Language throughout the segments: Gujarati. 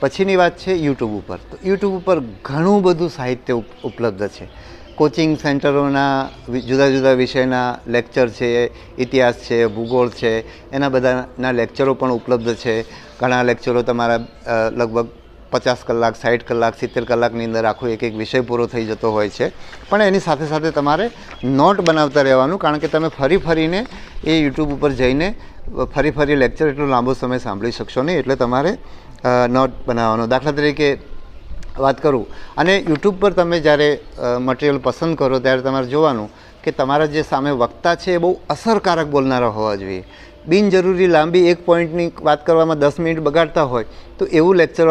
પછીની વાત છે યુટ્યુબ ઉપર. તો યુટ્યુબ ઉપર ઘણું બધું સાહિત્ય ઉપલબ્ધ છે. કોચિંગ સેન્ટરોના જુદા જુદા વિષયના લેક્ચર છે, ઇતિહાસ છે, ભૂગોળ છે, એના બધાના લેક્ચરો પણ ઉપલબ્ધ છે. ઘણા લેક્ચરો તમારા લગભગ પચાસ કલાક સાઠ કલાક, સિત્તેર કલાકની અંદર આખો એક એક વિષય પૂરો થઈ જતો હોય છે. પણ એની સાથે સાથે તમારે નોટ બનાવતા રહેવાનું, કારણ કે તમે ફરી ફરીને એ યુટ્યુબ ઉપર જઈને ફરી ફરી લેક્ચર એટલો લાંબો સમય સાંભળી શકશો નહીં. એટલે તમારે નોટ બનાવવાનો. દાખલા તરીકે વાત કરું. અને યુટ્યુબ પર તમે જ્યારે મટીરિયલ પસંદ કરો ત્યારે તમારે જોવાનું કે તમારા જે સામે વક્તા છે એ બહુ અસરકારક બોલનારા હોવા જોઈએ. બિનજરૂરી લાંબી એક પોઈન્ટની વાત કરવામાં દસ મિનિટ બગાડતા હોય, તો એવું લેક્ચર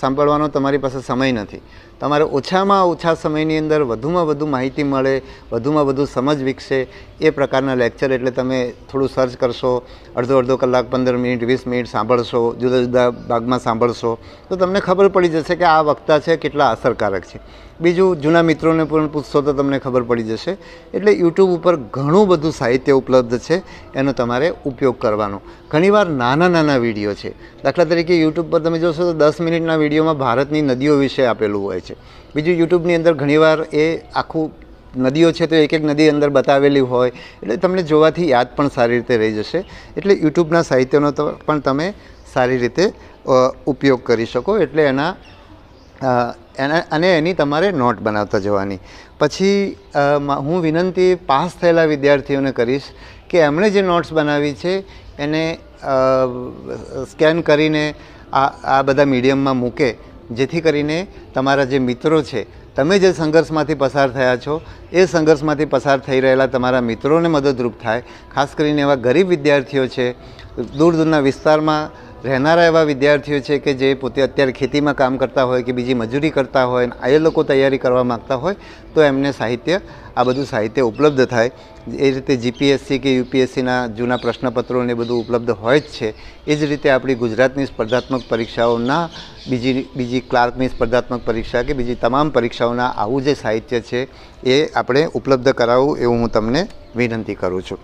સાંભળવાનો તમારી પાસે સમય નથી. તમારે ઓછામાં ઓછા સમયની અંદર વધુમાં વધુ માહિતી મળે, વધુમાં વધુ સમજ વિકસે, એ પ્રકારના લેક્ચર એટલે તમે થોડું સર્ચ કરશો, અડધો અડધો કલાક, પંદર મિનિટ, વીસ મિનિટ સાંભળશો, જુદા જુદા ભાગમાં સાંભળશો, તો તમને ખબર પડી જશે કે આ વક્તા છે કેટલા અસરકારક છે. બીજું, જૂના મિત્રોને પણ પૂછશો તો તમને ખબર પડી જશે. એટલે યુટ્યુબ ઉપર ઘણું બધું સાહિત્ય ઉપલબ્ધ છે, એનો તમારે ઉપયોગ કરવાનો. ઘણીવાર નાના નાના વીડિયો છે. દાખલા તરીકે યુટ્યુબ પર તમે જોશો તો દસ મિનિટના વિડીયોમાં ભારતની નદીઓ વિશે આપેલું હોય છે. બીજું યુટ્યુબની અંદર ઘણીવાર એ આખું નદીઓ છે તો એક એક નદી અંદર બતાવેલી હોય. એટલે તમને જોવાથી યાદ પણ સારી રીતે રહી જશે. એટલે યુટ્યુબના સાહિત્યનો તો પણ તમે સારી રીતે ઉપયોગ કરી શકો. એટલે એના અને એની તમારે નોટ બનાવતા જવાની. પછી હું વિનંતી પાસ થયેલા વિદ્યાર્થીઓને કરીશ કે એમણે જે નોટ્સ બનાવી છે, એને સ્કેન કરીને આ આ બધા મીડિયમમાં મૂકે, જેથી કરીને તમારા જે મિત્રો છે, તમે જે સંઘર્ષમાંથી પસાર થયા છો, એ સંઘર્ષમાંથી પસાર થઈ રહેલા તમારા મિત્રોને મદદરૂપ થાય. ખાસ કરીને એવા ગરીબ વિદ્યાર્થીઓ છે દૂર દૂરના વિસ્તારમાં રહેનારા એવા વિદ્યાર્થીઓ છે કે જે પોતે અત્યારે ખેતીમાં કામ કરતા હોય કે બીજી મજૂરી કરતા હોય એ લોકો તૈયારી કરવા માગતા હોય, તો એમને સાહિત્ય, આ બધું સાહિત્ય ઉપલબ્ધ થાય. એ રીતે જીપીએસસી કે યુપીએસસીના જૂના પ્રશ્નપત્રો ને એ બધું ઉપલબ્ધ હોય જ છે. એ જ રીતે આપણી ગુજરાતની સ્પર્ધાત્મક પરીક્ષાઓના, બીજી બીજી ક્લાર્કની સ્પર્ધાત્મક પરીક્ષા કે બીજી તમામ પરીક્ષાઓના આવું જે સાહિત્ય છે, એ આપણે ઉપલબ્ધ કરાવવું એવું હું તમને વિનંતી કરું છું.